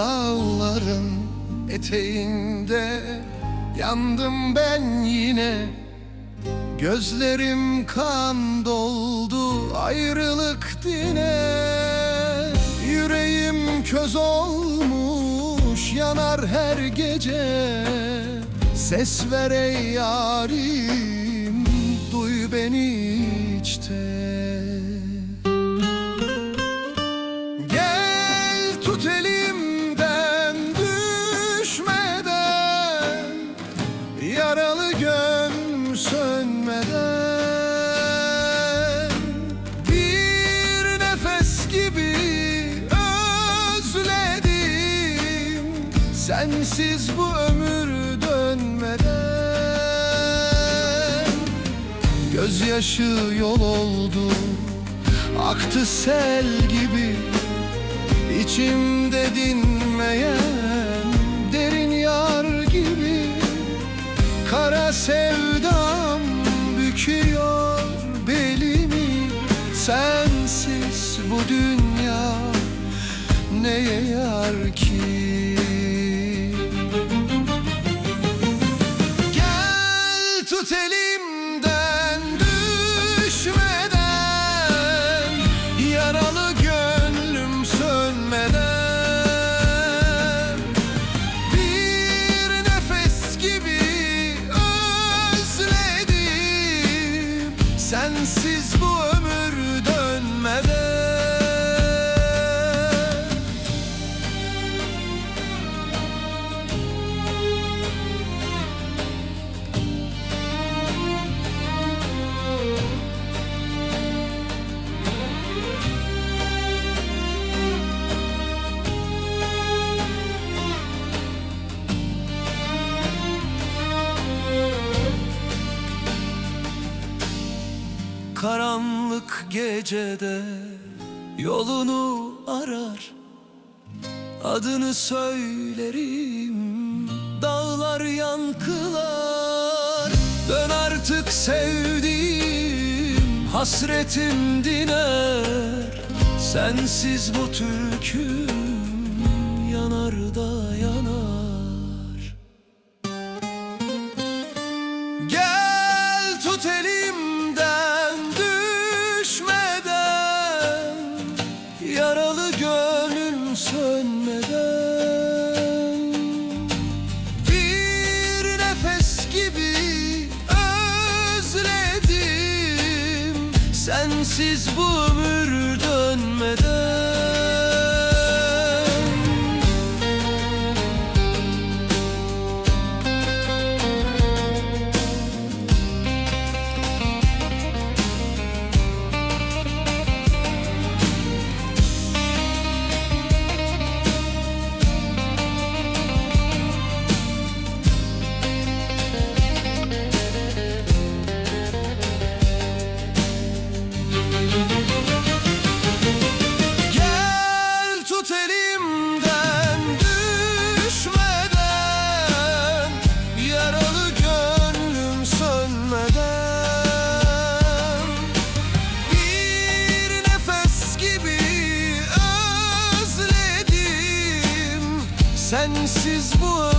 Yağmurların eteğinde Yandım ben yine. Gözlerim kan doldu ayrılık dine. Yüreğim köz olmuş yanar her gece. Ses ver ey yarim duy beni içte Sensiz bu ömür dönmeden. Gözyaşı yol oldu Aktı sel gibi. İçimde dinmeyen Derin yar gibi. Kara sevdam büküyor belimi. Sensiz bu dünya neye yar ki? Tut elimden düşmeden Yaralı gönlüm sönmeden. Bir nefes gibi özledim Sensiz bu ömür Karanlık gecede yolunu arar. Adını söylerim dağlar yankılar. Dön artık sevdiğim hasretim diner. Sensiz bu türküm Yaralı gönlüm sönmeden. Bir nefes gibi özledim Sensiz bu ömür dönmeden Sensiz bu